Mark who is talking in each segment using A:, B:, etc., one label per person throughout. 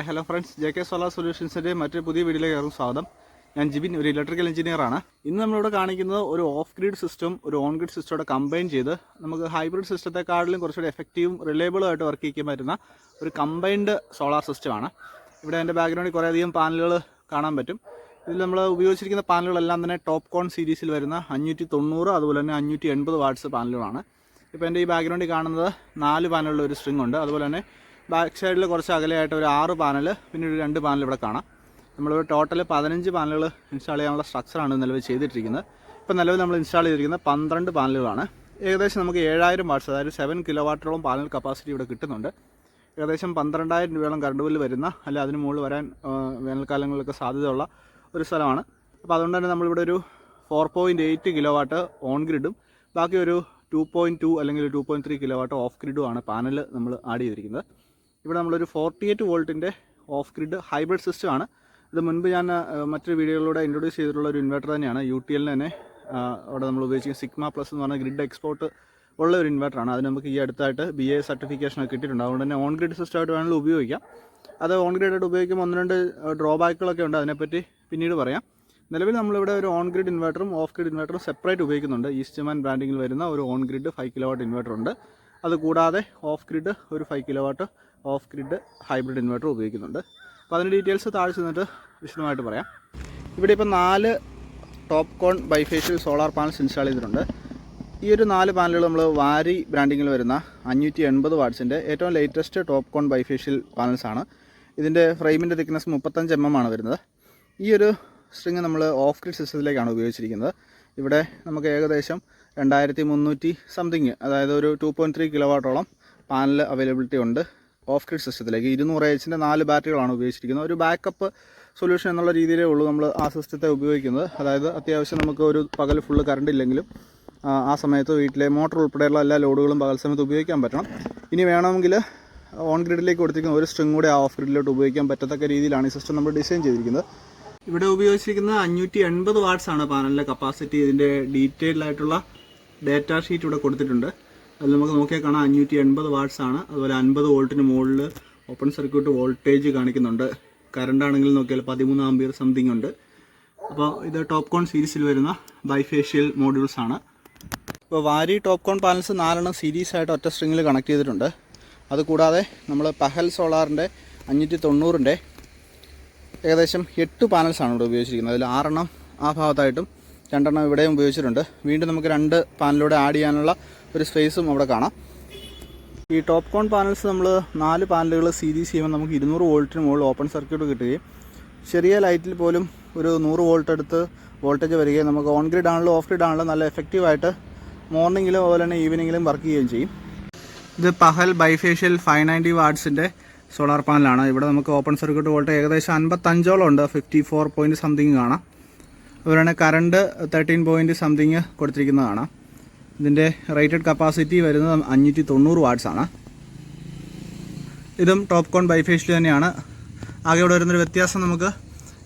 A: Hi hello friends J K solar സൊല്യൂഷൻസിന്റെ മറ്റൊരു പുതിയ വീഡിയോയിലേക്ക് ഏവർക്കും സ്വാഗതം. ഞാൻ ജിബിൻ ഒരു ഇലക്ട്രിക്കൽ എഞ്ചിനീയർ ആണ്. ഇന്ന് നമ്മളിവിടെ കാണിക്കുന്നത് ഒരു ഓഫ് ഗ്രിഡ് സിസ്റ്റം ഒരു ഓൺ ഗ്രിഡ് സിസ്റ്റോടെ കമ്പൈൻ ചെയ്ത് നമുക്ക് ഹൈബ്രിഡ് സിസ്റ്റത്തെക്കാട്ടിലും കുറച്ചുകൂടി എഫക്റ്റീവും റിലയബിളും ആയിട്ട് വർക്ക് ചെയ്യാൻ പറ്റുന്ന ഒരു കമ്പൈൻഡ് സോളാർ സിസ്റ്റമാണ് ഇവിടെ എന്റെ ബാക്ക്ഗ്രൗണ്ടിൽ കുറേയധികം പാനലുകൾ കാണാൻ പറ്റും. ഇതിൽ നമ്മൾ ഉപയോഗിച്ചിരിക്കുന്ന പാനലുകളെല്ലാം തന്നെ ടോപ്പ് കോൺ സീരീസിൽ വരുന്ന അഞ്ഞൂറ്റി തൊണ്ണൂറ് അതുപോലെ തന്നെ അഞ്ഞൂറ്റി എൺപത് വാട്ട്സ് പാനലുകളാണ് ഇപ്പോൾ എന്റെ ഈ ബാക്ക്ഗ്രൗണ്ടിൽ കാണുന്നത് നാല് പാനലുള്ള ഒരു സ്ട്രിങ് ഉണ്ട്. അതുപോലെ തന്നെ ബാക്ക് സൈഡിൽ കുറച്ച് അകലെയായിട്ട് ഒരു ആറ് പാനൽ പിന്നെ ഒരു രണ്ട് പാനൽ ഇവിടെ കാണാം. നമ്മളിവിടെ ടോട്ടൽ പതിനഞ്ച് പാനലുകൾ ഇൻസ്റ്റാൾ ചെയ്യാനുള്ള സ്ട്രക്ചറാണ് നിലവിൽ ചെയ്തിട്ടിരിക്കുന്നത്. ഇപ്പോൾ നിലവിൽ നമ്മൾ ഇൻസ്റ്റാൾ ചെയ്തിരിക്കുന്നത് പന്ത്രണ്ട് പാനലുകളാണ്. ഏകദേശം നമുക്ക് ഏഴായിരം വാട്ട്സ് അതായത് സെവൻ കിലോ വാട്ടോളം പാനൽ കപ്പാസിറ്റി ഇവിടെ കിട്ടുന്നുണ്ട്. ഏകദേശം പന്ത്രണ്ടായിരം രൂപയോളം കറണ്ട് ബില്ല് വരുന്ന അല്ല അതിന് മുകളിൽ വരാൻ വേനൽക്കാലങ്ങളിലൊക്കെ സാധ്യതയുള്ള ഒരു സ്ഥലമാണ്. അപ്പോൾ അതുകൊണ്ട് തന്നെ നമ്മളിവിടെ ഒരു four point eight kilo watt on ഗ്രിഡും ബാക്കി ഒരു ടു പോയിന്റ് ടു അല്ലെങ്കിൽ two point three kilo watt off ഗ്രിഡുമാണ് panel നമ്മൾ ആഡ് ചെയ്തിരിക്കുന്നത്. ഇവിടെ നമ്മളൊരു ഫോർട്ടി എയ്റ്റ് വോൾട്ടിന്റെ ഓഫ് ഗ്രിഡ് ഹൈബ്രിഡ് സിസ്റ്റമാണ് ഇത് മുൻപ് ഞാൻ മറ്റൊരു വീഡിയോയിലൂടെ ഇൻട്രൊഡ്യൂസ് ചെയ്തിട്ടുള്ള ഒരു ഇൻവെർട്ടർ തന്നെയാണ്. യു ടി എല്ലിന് തന്നെ അവിടെ നമ്മൾ ഉപയോഗിക്കുന്ന സിഗ്മ പ്ലസ് എന്ന് പറഞ്ഞ ഗ്രിഡ് എക്സ്പോർട്ട് ഉള്ള ഒരു ഇൻവെർട്ടറാണ് അത് നമുക്ക് ഈ അടുത്തായിട്ട് ബി എ സർട്ടിഫിക്കേഷൻ ഒക്കെ കിട്ടിയിട്ടുണ്ട്. അതുകൊണ്ട് തന്നെ ഓൺ ഗ്രിഡ് സിസ്റ്റമായിട്ട് വേണമെങ്കിൽ ഉപയോഗിക്കാം. അത് ഓൺ ഗ്രിഡ് ആയിട്ട് ഉപയോഗിക്കുമ്പോൾ ഒന്ന് രണ്ട് ഡ്രോബാക്കുകളൊക്കെ ഉണ്ട്. അതിനെപ്പറ്റി പിന്നീട് പറയാം. നിലവിൽ നമ്മളിവിടെ ഒരു ഓൺ ഗ്രിഡ് ഇൻവെർട്ടറും ഓഫ് ഗ്രിഡ് ഇൻവെർട്ടറും സെപ്പറേറ്റ് ഉപയോഗിക്കുന്നുണ്ട്. ഈസ്റ്റ്മാൻ ബ്രാൻഡിങ്ങിൽ വരുന്ന ഒരു on grid five kilo watt inverter ഉണ്ട്. അത് കൂടാതെ ഓഫ് ഗ്രിഡ് ഒരു five kilo watt off grid hybrid inverter ഉപയോഗിക്കുന്നുണ്ട്. അപ്പോൾ അതിന്റെ ഡീറ്റെയിൽസ് താഴെ ചെന്നിട്ട് വിശദമായിട്ട് പറയാം. ഇവിടെ ഇപ്പോൾ നാല് top con bifacial solar panels install ചെയ്തിട്ടുണ്ട്. ഈ ഒരു നാല് പാനലുകൾ നമ്മൾ വാരി ബ്രാൻഡിങ്ങിൽ വരുന്ന അഞ്ഞൂറ്റി എൺപത് വാട്ട്സിന്റെ ഏറ്റവും latest top con bifacial panels ആണ്. ഇതിന്റെ ഫ്രെയിമിന്റെ തിക്നെസ് മുപ്പത്തഞ്ച് എം എം ആണ് വരുന്നത്. ഈ ഒരു സ്ട്രിങ് നമ്മൾ ഓഫ് ഗ്രിഡ് സിസ്റ്റത്തിലേക്കാണ് ഉപയോഗിച്ചിരിക്കുന്നത്. ഇവിടെ നമുക്ക് ഏകദേശം രണ്ടായിരത്തി മുന്നൂറ്റി സംതിങ് അതായത് ഒരു ടു പോയിന്റ് ത്രീ കിലോ വാട്ടോളം പാനൽ അവൈലബിലിറ്റി ഉണ്ട്. ഓഫ് ഗ്രിഡ് സിസ്റ്റത്തിലേക്ക് ഇരുന്നൂറ് എച്ചിന്റെ നാല് ബാറ്ററികളാണ് ഉപയോഗിച്ചിരിക്കുന്നത്. ഒരു ബാക്കപ്പ് സൊല്യൂഷൻ എന്നുള്ള രീതിയിലേ ഉള്ളൂ നമ്മൾ ആ സിസ്റ്റത്തെ ഉപയോഗിക്കുന്നത്. അതായത് അത്യാവശ്യം നമുക്ക് ഒരു പകൽ ഫുള്ള് കറണ്ട് ഇല്ലെങ്കിലും ആ, സമയത്ത് വീട്ടിലെ മോട്ടോർ ഉൾപ്പെടെയുള്ള എല്ലാ ലോഡുകളും പകൽ സമയത്ത് ഉപയോഗിക്കാൻ പറ്റണം. ഇനി വേണമെങ്കിൽ ഓൺ ഗ്രിഡിലേക്ക് കൊടുത്തിരിക്കുന്ന ഒരു സ്ട്രിങ് കൂടെ ആ ഓഫ് ഗ്രിഡിലോട്ട് ഉപയോഗിക്കാൻ പറ്റത്തക്ക രീതിയിലാണ് ഈ സിസ്റ്റം നമ്മൾ ഡിസൈൻ ചെയ്തിരിക്കുന്നത്. ഇവിടെ ഉപയോഗിച്ചിരിക്കുന്നത് അഞ്ഞൂറ്റി എൺപത് വാട്ട്സ് ആണ് പാനലിന്റെ കപ്പാസിറ്റി ഇതിന്റെ ഡീറ്റെയിൽഡ് ആയിട്ടുള്ള ഡേറ്റ ഷീറ്റ് ഇവിടെ കൊടുത്തിട്ടുണ്ട്. അതിൽ നമുക്ക് നോക്കിയാൽ കാണാം അഞ്ഞൂറ്റി എൺപത് വാട്ട്സ് ആണ് അതുപോലെ അൻപത് വോൾട്ടിന് മുകളിൽ ഓപ്പൺ സർക്യൂട്ട് വോൾട്ടേജ് കാണിക്കുന്നുണ്ട്. കറണ്ട് ആണെങ്കിൽ നോക്കിയാൽ പതിമൂന്ന് ആംബിയർ സംതിങ് ഉണ്ട്. അപ്പോൾ ഇത് ടോപ്പ് കോൺ സീരീസിൽ വരുന്ന ബൈഫേഷ്യൽ മോഡ്യൂൾസ് ആണ്. ഇപ്പോൾ വാരി ടോപ്പ് കോൺ പാനൽസ് നാലെണ്ണം സീരീസ് ആയിട്ട് ഒറ്റ സ്ട്രിങ്ങിൽ കണക്ട് ചെയ്തിട്ടുണ്ട്. അതുകൂടാതെ നമ്മൾ പഹൽ സോളാറിന്റെ അഞ്ഞൂറ്റി തൊണ്ണൂറിന്റെ ഏകദേശം എട്ട് പാനൽസാണ് ഇവിടെ ഉപയോഗിച്ചിരിക്കുന്നത്. അതിൽ ആറെണ്ണം ആ ഭാഗത്തായിട്ടും രണ്ടെണ്ണം ഇവിടെയും ഉപയോഗിച്ചിട്ടുണ്ട്. വീണ്ടും നമുക്ക് രണ്ട് പാനലൂടെ ആഡ് ചെയ്യാനുള്ള ഒരു സ്പേസും അവിടെ കാണാം. ഈ ടോപ്പ് കോൺ പാനൽസ് നമ്മൾ നാല് പാനലുകൾ സീരീസ് ചെയ്യുമ്പോൾ നമുക്ക് ഇരുന്നൂറ് വോൾട്ടിന് മുകളിൽ ഓപ്പൺ സർക്യൂട്ട് കിട്ടുകയും ചെറിയ ലൈറ്റിൽ പോലും ഒരു നൂറ് വോൾട്ട് എടുത്ത് വോൾട്ടേജ് വരികയും നമുക്ക് ഓൺ ഗ്രിഡ് ആണല്ലോ ഓഫ് ഗ്രിഡ് ആണല്ലോ നല്ല എഫക്റ്റീവായിട്ട് മോർണിംഗിലും അതുപോലെ തന്നെ ഈവനിങ്ങിലും വർക്ക് ചെയ്യുകയും ചെയ്യും. ഇത് പഹൽ ബൈഫേഷ്യൽ ഫൈവ് നയന്റി വാട്ട്സിന്റെ സോളാർ പാനലാണ് ഇവിടെ നമുക്ക് ഓപ്പൺ സർക്യൂട്ട് വോൾട്ട് ഏകദേശം അൻപത്തഞ്ചോളം ഉണ്ട്. ഫിഫ്റ്റി ഫോർ പോയിന്റ് സംതിങ് കാണാം. അതുപോലെ തന്നെ കറണ്ട് തേർട്ടീൻ പോയിന്റ് സംതിങ് കൊടുത്തിരിക്കുന്നത് കാണാം ഇതിന്റെ റേറ്റഡ് കപ്പാസിറ്റി വരുന്നത് അഞ്ഞൂറ്റി തൊണ്ണൂറ് വാട്ട്സാണ് ഇതും ടോപ്പ് കോൺ ബൈഫേഷ്യൽ തന്നെയാണ്. ആകെ ഇവിടെ വരുന്നൊരു വ്യത്യാസം നമുക്ക്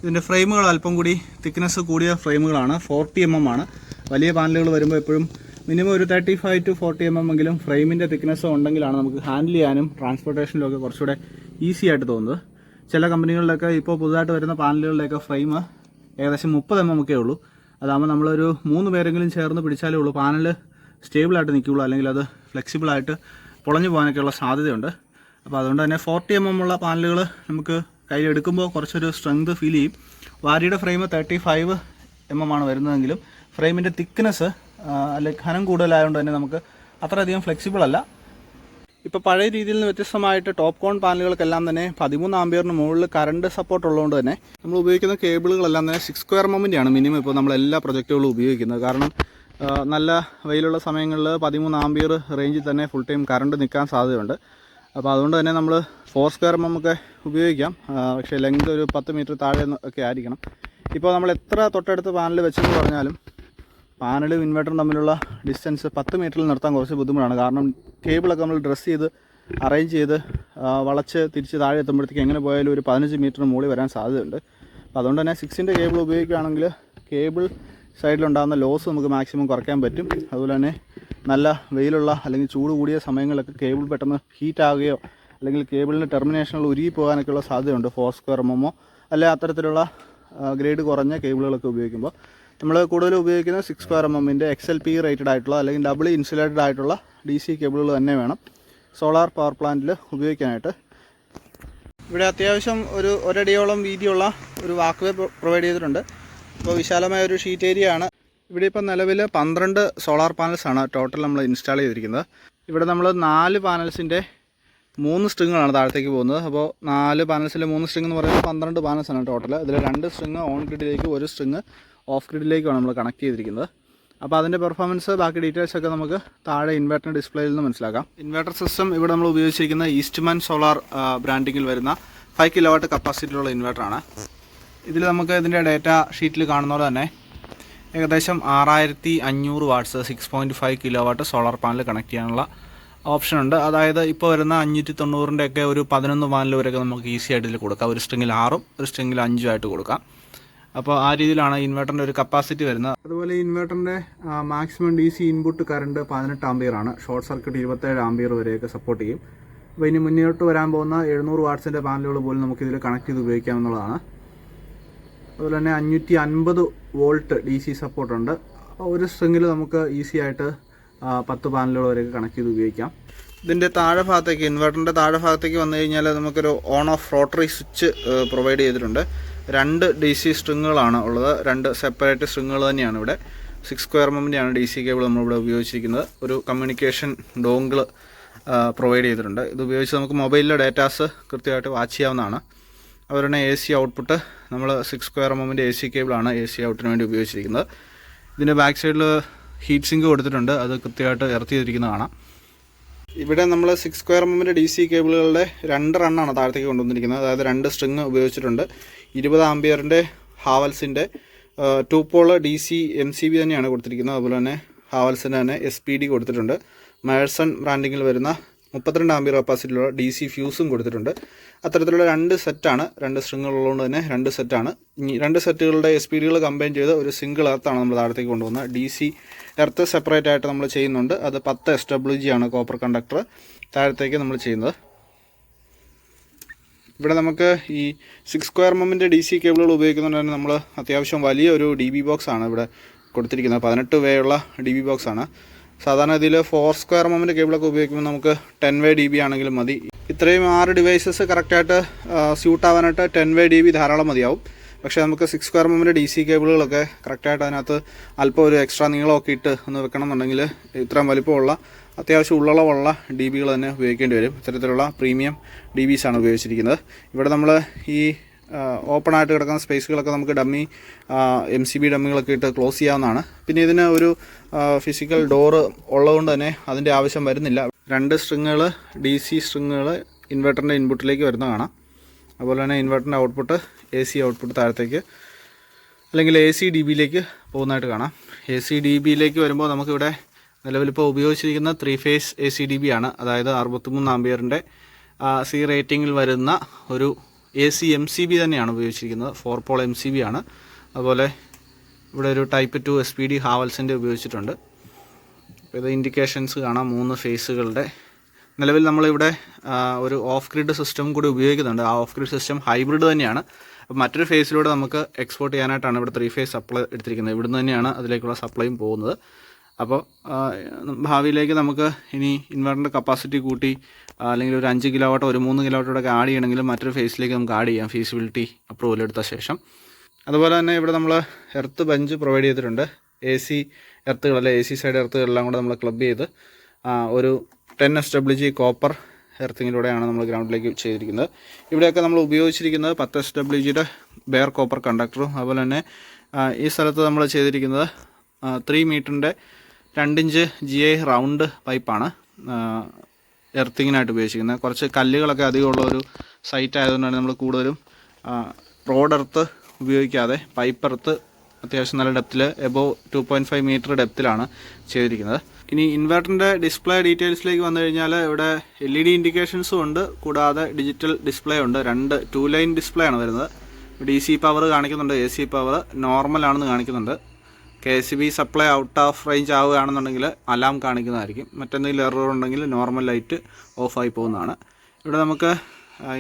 A: ഇതിന്റെ ഫ്രെയിമുകൾ അല്പം കൂടി തിക്നെസ് കൂടിയ ഫ്രെയിമുകളാണ്. ഫോർട്ടി എം എം ആണ്. വലിയ പാനലുകൾ വരുമ്പോൾ എപ്പോഴും മിനിമം ഒരു thirty five to forty M M എങ്കിലും ഫ്രെയിമിന്റെ തിക്നെസ് ഉണ്ടെങ്കിലാണ് നമുക്ക് ഹാൻഡിൽ ചെയ്യാനും ട്രാൻസ്പോർട്ടേഷനിലും ഒക്കെ കുറച്ചുകൂടെ ഈസി ആയിട്ട് തോന്നുന്നത്. ചില കമ്പനികളിലൊക്കെ ഇപ്പോൾ പുതുതായിട്ട് വരുന്ന പാനലുകളിലൊക്കെ ഫ്രെയിം ഏകദേശം മുപ്പത് എം എം ഒക്കെ ഉള്ളൂ. അതാകുമ്പോൾ നമ്മളൊരു മൂന്ന് പേരെങ്കിലും ചേർന്ന് പിടിച്ചാലേ ഉള്ളൂ. പാനൽ സ്റ്റേബിളായിട്ട് നിൽക്കുകയുള്ളൂ അല്ലെങ്കിൽ അത് ഫ്ലെക്സിബിളായിട്ട് പൊളഞ്ഞു പോകാനൊക്കെയുള്ള സാധ്യതയുണ്ട്. അപ്പോൾ അതുകൊണ്ട് തന്നെ ഫോർട്ടി എം എം ഉള്ള പാനലുകൾ നമുക്ക് കയ്യിലെടുക്കുമ്പോൾ കുറച്ചൊരു സ്ട്രെങ്ത് ഫീൽ ചെയ്യും. വാരിയുടെ frame thirty five M M ആണ് വരുന്നതെങ്കിലും ഫ്രെയിമിന്റെ തിക്നെസ് അല്ലെങ്കിൽ ഘനം കൂടുതലായതുകൊണ്ട് തന്നെ നമുക്ക് അത്രയധികം ഫ്ലെക്സിബിൾ അല്ല. ഇപ്പോൾ പഴയ രീതിയിൽ നിന്ന് വ്യത്യസ്തമായിട്ട് ടോപ്പ് കോൺ പാനലുകൾക്കെല്ലാം തന്നെ പതിമൂന്ന് ആംബിയറിന് മുകളിൽ കറണ്ട് സപ്പോർട്ട് ഉള്ളതുകൊണ്ട് തന്നെ നമ്മൾ ഉപയോഗിക്കുന്ന കേബിളുകളെല്ലാം തന്നെ സിക്സ് സ്ക്വയർ മൊമിന്റെയാണ് മിനിമം ഇപ്പോൾ നമ്മൾ എല്ലാ പ്രൊജക്റ്റുകളും ഉപയോഗിക്കുന്നത്. കാരണം നല്ല വെയിലുള്ള സമയങ്ങളിൽ പതിമൂന്ന് ആംബിയർ റേഞ്ചിൽ തന്നെ ഫുൾ ടൈം കറണ്ട് നിൽക്കാൻ സാധ്യതയുണ്ട്. അപ്പോൾ അതുകൊണ്ട് തന്നെ നമ്മൾ ഫോർ സ്ക്വയർ നമുക്ക് ഉപയോഗിക്കാം. പക്ഷേ ലെങ്ത് ഒരു പത്ത് മീറ്റർ താഴെ ഒക്കെ ആയിരിക്കണം. ഇപ്പോൾ നമ്മൾ എത്ര തൊട്ടടുത്ത് പാനൽ വെച്ചെന്ന് പറഞ്ഞാലും പാനലും ഇൻവെർട്ടറും തമ്മിലുള്ള ഡിസ്റ്റൻസ് പത്ത് മീറ്ററിൽ നിർത്താൻ കുറച്ച് ബുദ്ധിമുട്ടാണ്. കാരണം കേബിളൊക്കെ നമ്മൾ ഡ്രസ്സ് ചെയ്ത് അറേഞ്ച് ചെയ്ത് വളച്ച് തിരിച്ച് താഴെ എത്തുമ്പോഴത്തേക്ക് എങ്ങനെ പോയാലും ഒരു പതിനഞ്ച് മീറ്റർ മുകളിൽ വരാൻ സാധ്യതയുണ്ട്. അപ്പോൾ അതുകൊണ്ട് തന്നെ സിക്സിന്റെ കേബിൾ ഉപയോഗിക്കുകയാണെങ്കിൽ കേബിൾ സൈഡിലുണ്ടാകുന്ന ലോസ് നമുക്ക് മാക്സിമം കുറയ്ക്കാൻ പറ്റും. അതുപോലെ തന്നെ നല്ല വെയിലുള്ള അല്ലെങ്കിൽ ചൂട് കൂടിയ സമയങ്ങളിലൊക്കെ കേബിൾ പെട്ടെന്ന് ഹീറ്റ് ആവുകയോ അല്ലെങ്കിൽ കേബിളിന്റെ ടെർമിനേഷനിൽ ഉരുകി പോകാനൊക്കെയുള്ള സാധ്യതയുണ്ട്. ഫോർ സ്ക്വയർ എം എമ്മോ അല്ലെ അത്തരത്തിലുള്ള ഗ്രേഡ് കുറഞ്ഞ കേബിളുകളൊക്കെ ഉപയോഗിക്കുമ്പോൾ. നമ്മൾ കൂടുതൽ ഉപയോഗിക്കുന്ന സിക്സ് സ്ക്വയർ എം എമ്മിന്റെ എക്സ് എൽ പി റേറ്റഡ് ആയിട്ടുള്ള അല്ലെങ്കിൽ ഡബിൾ ഇൻസുലേറ്റഡ് ആയിട്ടുള്ള ഡി സി കേബിളുകൾ തന്നെ വേണം സോളാർ പവർ പ്ലാന്റിൽ ഉപയോഗിക്കാനായിട്ട്. ഇവിടെ അത്യാവശ്യം ഒരു ഒരടിയോളം വീതിയുള്ള ഒരു വാക്ക് വേ പ്രൊവൈഡ് ചെയ്തിട്ടുണ്ട്. അപ്പോൾ വിശാലമായ ഒരു ഷീറ്റ് ഏരിയ ആണ്. ഇവിടെ ഇപ്പോൾ നിലവിൽ പന്ത്രണ്ട് സോളാർ പാനൽസാണ് ടോട്ടൽ നമ്മൾ ഇൻസ്റ്റാൾ ചെയ്തിരിക്കുന്നത്. ഇവിടെ നമ്മൾ നാല് പാനൽസിന്റെ മൂന്ന് സ്ട്രിങ്ങുകളാണ് താഴത്തേക്ക് പോകുന്നത്. അപ്പോൾ നാല് പാനൽസിലെ മൂന്ന് സ്ട്രിങ് എന്ന് പറയുമ്പോൾ പന്ത്രണ്ട് പാനൽസാണ് ടോട്ടൽ അതിൽ രണ്ട് സ്ട്രിങ് ഓൺ ഗ്രിഡിലേക്ക് ഒരു സ്ട്രിങ് ഓഫ് ഗ്രിഡിലേക്കാണ് നമ്മൾ കണക്ട് ചെയ്തിരിക്കുന്നത്. അപ്പോൾ അതിന്റെ പെർഫോമൻസ് ബാക്കി ഡീറ്റെയിൽസ് ഒക്കെ നമുക്ക് താഴെ ഇൻവെർട്ടർ ഡിസ്പ്ലേയിൽ നിന്ന് മനസ്സിലാക്കാം. ഇൻവെർട്ടർ സിസ്റ്റം ഇവിടെ നമ്മൾ ഉപയോഗിച്ചിരിക്കുന്ന ഈസ്റ്റ്മാൻ സോളാർ ബ്രാൻഡിങ്ങിൽ വരുന്ന ഫൈവ് കിലോ വാട്ട് കപ്പാസിറ്റിയുള്ള ഇൻവെർട്ടറാണ് ഇതിൽ നമുക്ക് ഇതിന്റെ ഡേറ്റ ഷീറ്റിൽ കാണുന്ന പോലെ തന്നെ ഏകദേശം ആറായിരത്തി അഞ്ഞൂറ് watts six point five kilo watt solar panel connect ചെയ്യാനുള്ള ഓപ്ഷൻ ഉണ്ട്. അതായത് ഇപ്പോൾ വരുന്ന അഞ്ഞൂറ്റി തൊണ്ണൂറിന്റെ ഒക്കെ ഒരു പതിനൊന്ന് പാനൽ വരെയൊക്കെ നമുക്ക് ഈസി ആയിട്ട് ഇതിൽ കൊടുക്കാം. ഒരു സ്ട്രിങ്ങിൽ ആറും ഒരു സ്ട്രിങ്ങിൽ അഞ്ചും ആയിട്ട് കൊടുക്കാം. അപ്പോൾ ആ രീതിയിലാണ് ഇൻവെർട്ടറിന്റെ ഒരു കപ്പാസിറ്റി വരുന്നത്. അതുപോലെ ഇൻവെർട്ടറിന്റെ maximum D C input current പതിനെട്ട് ആംബിയർ ആണ്. ഷോർട്ട് സർക്യൂട്ട് ഇരുപത്തേഴ് ആംബിയർ വരെയൊക്കെ സപ്പോർട്ട് ചെയ്യും. അപ്പോൾ ഇനി മുന്നോട്ട് വരാൻ പോകുന്ന എഴുന്നൂറ് വാട്ട്സിന്റെ പാനലുകൾ പോലും നമുക്കിതിൽ കണക്ട് ചെയ്ത് ഉപയോഗിക്കാമെന്നുള്ളതാണ് അതുപോലെ തന്നെ അഞ്ഞൂറ്റി അൻപത് വോൾട്ട് ഡി സി സപ്പോർട്ടുണ്ട് ഒരു സ്ട്രിങ്ങിൽ നമുക്ക് ഈസി ആയിട്ട് പത്ത് പാനലുകൾ വരെയൊക്കെ കണക്ട് ചെയ്ത് ഉപയോഗിക്കാം. ഇതിന്റെ താഴെ ഭാഗത്തേക്ക് ഇൻവെർട്ടറിന്റെ താഴെ ഭാഗത്തേക്ക് വന്നു കഴിഞ്ഞാൽ നമുക്കൊരു on off rotary switch provide ചെയ്തിട്ടുണ്ട്. രണ്ട് ഡി സി സ്ട്രിങ്ങുകളാണ് ഉള്ളത്. രണ്ട് സെപ്പറേറ്റ് സ്ട്രിങ്ങുകൾ തന്നെയാണ് ഇവിടെ. സിക്സ് സ്ക്വയർ എമ്മിന്റെയാണ് ഡി സി കേബിൾ നമ്മളിവിടെ ഉപയോഗിച്ചിരിക്കുന്നത്. ഒരു കമ്മ്യൂണിക്കേഷൻ ഡോങ്കിൾ പ്രൊവൈഡ് ചെയ്തിട്ടുണ്ട്. ഇത് ഉപയോഗിച്ച് നമുക്ക് മൊബൈലിലെ ഡേറ്റാസ് കൃത്യമായിട്ട് വാച്ച് ചെയ്യാവുന്നതാണ്. തന്നെ എ സി ഔട്ട്പുട്ട് നമ്മൾ സിക്സ് സ്ക്വയർ എമ്മിന്റെ എ സി കേബിളാണ് എ സി ഔട്ടിന് വേണ്ടി ഉപയോഗിച്ചിരിക്കുന്നത്. ഇതിന്റെ ബാക്ക് സൈഡിൽ ഹീറ്റ് സിങ്ക് കൊടുത്തിട്ടുണ്ട്. അത് കൃത്യമായിട്ട് ഇറത്തി ചെയ്തിരിക്കുന്നത് കാണാം. ഇവിടെ നമ്മൾ സിക്സ് സ്ക്വയർ എമ്മിന്റെ ഡി സി കേബിളുകളുടെ രണ്ട് റണ്ണാണ് താഴത്തേക്ക് കൊണ്ടുവന്നിരിക്കുന്നത്. അതായത് രണ്ട് സ്ട്രിങ് ഉപയോഗിച്ചിട്ടുണ്ട്. ഇരുപത് ആംബിയറിന്റെ ഹാവൽസിന്റെ two pole D C M C B തന്നെയാണ് കൊടുത്തിരിക്കുന്നത്. അതുപോലെ തന്നെ ഹാവൽസിന്റെ തന്നെ എസ് പി ഡി കൊടുത്തിട്ടുണ്ട്. മേഴ്സൺ ബ്രാൻഡിങ്ങിൽ വരുന്ന മുപ്പത്തിരണ്ട് ആംബിയർ കപ്പാസിറ്റിയിലുള്ള ഡി സി ഫ്യൂസും കൊടുത്തിട്ടുണ്ട്. അത്തരത്തിലുള്ള രണ്ട് സെറ്റാണ് രണ്ട് സ്ട്രിങ്ങുകൾ ഉള്ളതുകൊണ്ട് തന്നെ രണ്ട് സെറ്റാണ്. രണ്ട് സെറ്റുകളുടെ എസ് പി ഡികൾ കമ്പൈൻ ചെയ്ത് ഒരു സിംഗിൾ എർത്താണ് നമ്മൾ താഴത്തേക്ക് കൊണ്ടുപോകുന്നത് ഡി സി എർത്ത് സെപ്പറേറ്റ് ആയിട്ട് നമ്മൾ ചെയ്യുന്നുണ്ട്. അത് പത്ത് എസ് ഡബ്ല്യു ജി ആണ് കോപ്പർ കണ്ടക്ടർ താഴത്തേക്ക് നമ്മൾ ചെയ്യുന്നത്. ഇവിടെ നമുക്ക് ഈ സിക്സ് സ്ക്വയർ മമ്മിന്റെ ഡി സി കേബിളുകൾ ഉപയോഗിക്കുന്നതുകൊണ്ട് തന്നെ നമ്മൾ അത്യാവശ്യം വലിയൊരു ഡി ബി ബോക്സ് ആണ് ഇവിടെ കൊടുത്തിരിക്കുന്നത്. പതിനെട്ട് വേയുള്ള ഡി ബി ബോക്സ് ആണ്. സാധാരണ ഇതിൽ ഫോർ സ്ക്വയർ മൊമെന്റ് കേബിളൊക്കെ ഉപയോഗിക്കുമ്പോൾ നമുക്ക് ടെൻ വേ ഡി ബി ആണെങ്കിലും മതി. ഇത്രയും ആറ് ഡിവൈസസ് കറക്റ്റായിട്ട് സ്യൂട്ട് ആവാനായിട്ട് ടെൻ വേ ഡി ബി ധാരാളം മതിയാവും. പക്ഷേ നമുക്ക് സിക്സ് സ്ക്വയർ എമ്മിന്റെ ഡി സി കേബിളുകളൊക്കെ കറക്റ്റായിട്ട് അതിനകത്ത് അല്പം ഒരു എക്സ്ട്രാ നീളമൊക്കെ ഇട്ട് ഒന്ന് വെക്കണം എന്നുണ്ടെങ്കിൽ ഇത്രയും വലിപ്പമുള്ള അത്യാവശ്യം ഉള്ളളവുള്ള ഡി ബികൾ തന്നെ ഉപയോഗിക്കേണ്ടി വരും. ഇത്തരത്തിലുള്ള പ്രീമിയം ഡി ബീസാണ് ഉപയോഗിച്ചിരിക്കുന്നത്. ഇവിടെ നമ്മൾ ഈ ഓപ്പൺ ആയിട്ട് കിടക്കുന്ന സ്പേസുകളൊക്കെ നമുക്ക് ഡമ്മി എം സി ബി ഡമ്മികളൊക്കെ ഇട്ട് ക്ലോസ് ചെയ്യാവുന്നതാണ്. പിന്നെ ഇതിന് ഒരു ഫിസിക്കൽ ഡോറ് ഉള്ളതുകൊണ്ട് തന്നെ അതിന്റെ ആവശ്യം വരുന്നില്ല. രണ്ട് സ്ട്രിങ്ങുകൾ ഡി സി സ്ട്രിങ്ങുകൾ ഇൻവെർട്ടറിന്റെ ഇൻപുട്ടിലേക്ക് വരുന്ന കാണാം. അതുപോലെ തന്നെ ഇൻവെർട്ടറിന്റെ ഔട്ട്പുട്ട് എ സി ഔട്ട്പുട്ട് താഴത്തേക്ക് അല്ലെങ്കിൽ എ സി ഡി ബിയിലേക്ക് പോകുന്നതായിട്ട് കാണാം. എ സി ഡി ബിയിലേക്ക് വരുമ്പോൾ നമുക്കിവിടെ നിലവിലിപ്പോൾ ഉപയോഗിച്ചിരിക്കുന്ന three phase A C D B ആണ്. അതായത് അറുപത്തിമൂന്ന് ആംബിയറിന്റെ സി റേറ്റിങ്ങിൽ വരുന്ന ഒരു A C M C B തന്നെയാണ് ഉപയോഗിച്ചിരിക്കുന്നത്. Four pole M C B ആണ്. അതുപോലെ ഇവിടെ ഒരു type two S P D ഹാവൽസിന്റെ ഉപയോഗിച്ചിട്ടുണ്ട്. അപ്പോൾ ഇത് ഇൻഡിക്കേഷൻസ് കാണാം. മൂന്ന് ഫേസുകളുടെ നിലവിൽ നമ്മളിവിടെ ഒരു ഓഫ് ഗ്രിഡ് സിസ്റ്റം കൂടി ഉപയോഗിക്കുന്നുണ്ട്. ആ ഓഫ് ഗ്രിഡ് സിസ്റ്റം ഹൈബ്രിഡ് തന്നെയാണ്. അപ്പോൾ മറ്റൊരു ഫേസിലൂടെ നമുക്ക് എക്സ്പോർട്ട് ചെയ്യാനായിട്ടാണ് ഇവിടെ ത്രീ ഫേസ് സപ്ലൈ എടുത്തിരിക്കുന്നത്. ഇവിടുന്ന് തന്നെയാണ് അതിലേക്കുള്ള സപ്ലൈയും പോകുന്നത്. അപ്പോൾ ഭാവിയിലേക്ക് നമുക്ക് ഇനി ഇൻവെർട്ടറിന്റെ കപ്പാസിറ്റി കൂട്ടി അല്ലെങ്കിൽ ഒരു അഞ്ച് കിലോ വാട്ടോ ഒരു മൂന്ന് കിലോ വാട്ടോടൊക്കെ ആഡ് ചെയ്യണമെങ്കിൽ മറ്റൊരു ഫേസിലേക്ക് നമുക്ക് ആഡ് ചെയ്യാം ഫീസിബിലിറ്റി അപ്രൂവൽ എടുത്ത ശേഷം. അതുപോലെ തന്നെ ഇവിടെ നമ്മൾ എർത്ത് ബെഞ്ച് പ്രൊവൈഡ് ചെയ്തിട്ടുണ്ട്. എ സി എർത്തുകൾ അല്ലെ എ സി സൈഡ് എർത്തുകളെല്ലാം കൂടെ നമ്മൾ ക്ലബ് ചെയ്ത് ഒരു ten S W G copper എർത്തിങ്ങിലൂടെയാണ് നമ്മൾ ഗ്രൗണ്ടിലേക്ക് ചെയ്തിരിക്കുന്നത്. ഇവിടെയൊക്കെ നമ്മൾ ഉപയോഗിച്ചിരിക്കുന്നത് പത്ത് എസ് ഡബ്ല്യു ജിയുടെ ബെയർ കോപ്പർ കണ്ടക്ടറും അതുപോലെ തന്നെ ഈ സ്ഥലത്ത് നമ്മൾ ചെയ്തിരിക്കുന്നത് ത്രീ മീറ്ററിന്റെ രണ്ടിഞ്ച് ജി ഐ റൗണ്ട് പൈപ്പാണ് എർത്തിങ്ങിനായിട്ട് ഉപയോഗിക്കുന്നത് കുറച്ച് കല്ലുകളൊക്കെ അധികമുള്ള ഒരു സൈറ്റ് ആയതുകൊണ്ടാണ് നമ്മൾ കൂടുതലും റോഡ് എർത്ത് ഉപയോഗിക്കാതെ പൈപ്പ് എർത്ത് അത്യാവശ്യം നല്ല ഡെപ്തിൽ above two point five meter ഡെപ്തിലാണ് ചെയ്തിരിക്കുന്നത്. ഇനി ഇൻവെർട്ടറിന്റെ ഡിസ്പ്ലേ ഡീറ്റെയിൽസിലേക്ക് വന്നു കഴിഞ്ഞാൽ ഇവിടെ എൽ ഇ ഡി ഇൻഡിക്കേഷൻസും ഉണ്ട്. കൂടാതെ ഡിജിറ്റൽ ഡിസ്പ്ലേ ഉണ്ട്. രണ്ട് ടു ലൈൻ ഡിസ്പ്ലേ ആണ് വരുന്നത്. ഡി സി പവർ കാണിക്കുന്നുണ്ട് എ സി പവർ നോർമൽ ആണെന്ന് കാണിക്കുന്നുണ്ട്. K S B supply out of range ആവുകയാണെന്നുണ്ടെങ്കിൽ alarm കാണിക്കുന്നതായിരിക്കും. മറ്റെന്തെങ്കിലും എറർ ഉണ്ടെങ്കിൽ നോർമൽ ലൈറ്റ് ഓഫായി പോകുന്നതാണ്. ഇവിടെ നമുക്ക്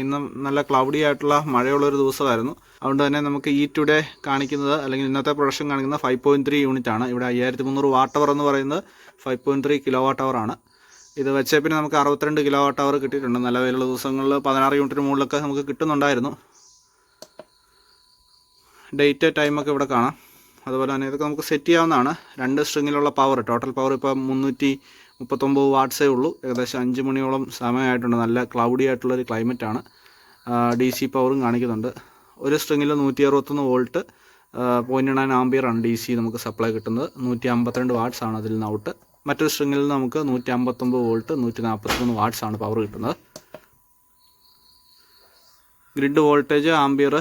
A: ഇന്ന് നല്ല ക്ലൗഡി ആയിട്ടുള്ള മഴയുള്ളൊരു ദിവസമായിരുന്നു. അതുകൊണ്ട് തന്നെ നമുക്ക് ഈ ടുഡേ കാണിക്കുന്നത് അല്ലെങ്കിൽ ഇന്നത്തെ പ്രൊഡക്ഷൻ കാണിക്കുന്നത് ഫൈവ് പോയിന്റ് ത്രീ യൂണിറ്റ് ആണ്. ഇവിടെ അയ്യായിരത്തി മുന്നൂറ് വാട്ട് അവർ എന്ന് പറയുന്നത് five point three kilo watt hour ആണ്. ഇത് വെച്ചേ പിന്നെ നമുക്ക് അറുപത്തിരണ്ട് കിലോ വാട്ട് അവർ കിട്ടിയിട്ടുണ്ട്. നല്ല വിലയുള്ള ദിവസങ്ങളിൽ പതിനാറ് യൂണിറ്റിന് മുകളിലൊക്കെ നമുക്ക് കിട്ടുന്നുണ്ടായിരുന്നു. ഡേറ്റ് ടൈമൊക്കെ ഇവിടെ കാണാം. അതുപോലെ തന്നെ ഇതൊക്കെ നമുക്ക് സെറ്റ് ചെയ്യാവുന്നതാണ്. രണ്ട് സ്ട്രിങ്ങിലുള്ള പവർ ടോട്ടൽ പവർ ഇപ്പോൾ മുന്നൂറ്റി മുപ്പത്തൊമ്പത് വാട്ട്സേ ഉള്ളൂ. ഏകദേശം അഞ്ച് മണിയോളം സമയമായിട്ടുണ്ട്. നല്ല ക്ലൗഡി ആയിട്ടുള്ളൊരു ക്ലൈമറ്റാണ് ഡി സി പവറും കാണിക്കുന്നുണ്ട്. ഒരു സ്ട്രിങ്ങിൽ നൂറ്റി അറുപത്തൊന്ന് വോൾട്ട് പോയിന്റ് നയൻ ആംബിയറാണ് ഡി സി നമുക്ക് സപ്ലൈ കിട്ടുന്നത്. നൂറ്റി അമ്പത്തിരണ്ട് വാട്ട്സ് ആണ് അതിൽ നിന്ന് ഔട്ട് മറ്റൊരു സ്ട്രിങ്ങിൽ നിന്ന് നമുക്ക് നൂറ്റി അമ്പത്തൊമ്പത് വോൾട്ട് നൂറ്റി നാൽപ്പത്തിമൂന്ന് വാട്ട്സ് ആണ് പവർ കിട്ടുന്നത്. ഗ്രിഡ് വോൾട്ടേജ് ആംബിയർ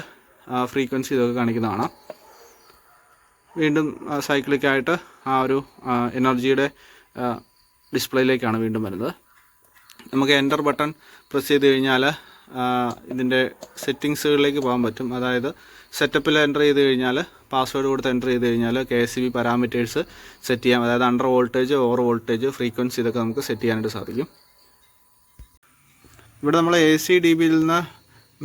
A: ഫ്രീക്വൻസി ഇതൊക്കെ കാണിക്കുന്നതാണ്. വീണ്ടും സൈക്ലിക്കായിട്ട് ആ ഒരു എനർജിയുടെ ഡിസ്പ്ലേയിലേക്കാണ് വീണ്ടും വരുന്നത്. നമുക്ക് എന്റർ ബട്ടൺ പ്രസ് ചെയ്ത് കഴിഞ്ഞാൽ ഇതിന്റെ സെറ്റിങ്സുകളിലേക്ക് പോകാൻ പറ്റും. അതായത് സെറ്റപ്പിൽ എന്റർ ചെയ്ത് കഴിഞ്ഞാൽ പാസ്വേഡ് കൊടുത്ത് എന്റർ ചെയ്ത് കഴിഞ്ഞാൽ K S B parameters set ചെയ്യാം. അതായത് under voltage over voltage frequency ഇതൊക്കെ നമുക്ക് സെറ്റ് ചെയ്യാനായിട്ട് സാധിക്കും. ഇവിടെ നമ്മൾ എ സി ഡി ബിയിൽ നിന്ന്